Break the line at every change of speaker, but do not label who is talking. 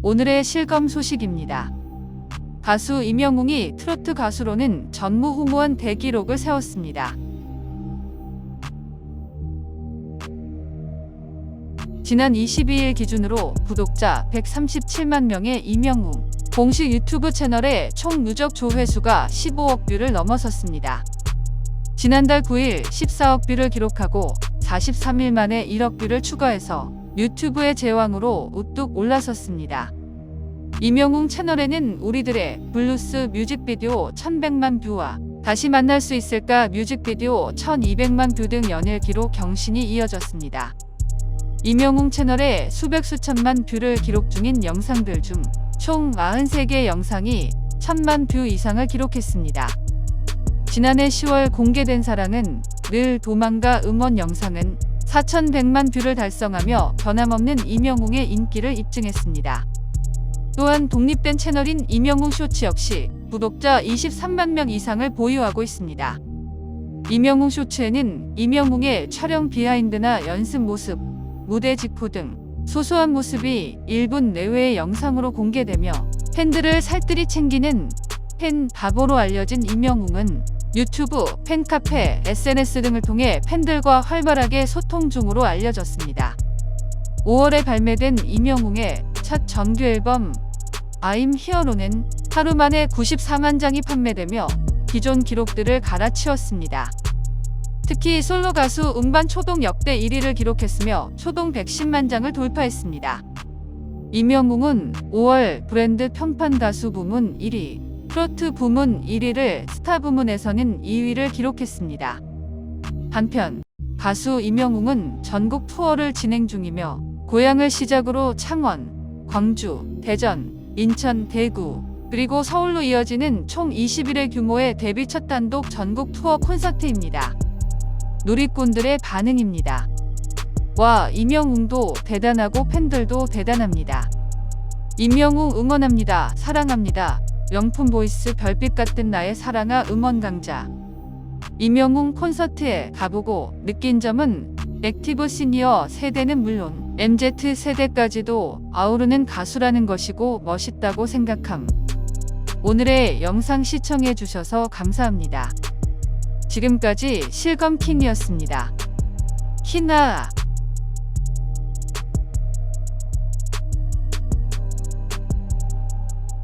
오늘의 실검 소식입니다. 가수 임영웅이 트로트 가수로는 전무후무한 대기록을 세웠습니다. 지난 22일 기준으로 구독자 137만 명의 임영웅 공식 유튜브 채널의 총 누적 조회수가 15억 뷰를 넘어섰습니다. 지난달 9일 14억 뷰를 기록하고 43일 만에 1억 뷰를 추가해서 유튜브의 제왕으로 우뚝 올라섰습니다. 임영웅 채널에는 우리들의 블루스 뮤직비디오 1100만 뷰와 다시 만날 수 있을까 뮤직비디오 1200만 뷰 등 연일 기록 경신이 이어졌습니다. 임영웅 채널에 수백 수천만 뷰를 기록 중인 영상들 중총 43개 영상이 천만 뷰 이상을 기록했습니다. 지난해 10월 공개된 사랑은 늘 도망가 음원 영상은 4,100만 뷰를 달성하며 변함없는 임영웅의 인기를 입증했습니다. 또한 독립된 채널인 임영웅 쇼츠 역시 구독자 23만 명 이상을 보유하고 있습니다. 임영웅 쇼츠에는 임영웅의 촬영 비하인드나 연습 모습, 무대 직후 등 소소한 모습이 1분 내외의 영상으로 공개되며 팬들을 살뜰히 챙기는 팬 바보로 알려진 임영웅은 유튜브, 팬카페, SNS 등을 통해 팬들과 활발하게 소통 중으로 알려졌습니다. 5월에 발매된 임영웅의 첫 정규 앨범 I'm Here로는 하루 만에 94만 장이 판매되며 기존 기록들을 갈아치웠습니다. 특히 솔로 가수 음반 초동 역대 1위를 기록했으며 초동 110만 장을 돌파했습니다. 임영웅은 5월 브랜드 평판 가수 부문 1위, 트로트 부문 1위를 스타 부문에서는 2위를 기록했습니다. 한편 가수 임영웅은 전국 투어를 진행 중이며 고향을 시작으로 창원, 광주, 대전, 인천, 대구, 그리고 서울로 이어지는 총 20일의 규모의 데뷔 첫 단독 전국 투어 콘서트입니다. 누리꾼들의 반응입니다. 와, 임영웅도 대단하고 팬들도 대단합니다. 임영웅 응원합니다. 사랑합니다. 명품 보이스 별빛 같은 나의 사랑아 음원 강자. 임영웅 콘서트에 가보고 느낀 점은 액티브 시니어 세대는 물론 MZ 세대까지도 아우르는 가수라는 것이고 멋있다고 생각함. 오늘의 영상 시청해 주셔서 감사합니다. 지금까지 실검킹이었습니다. 키나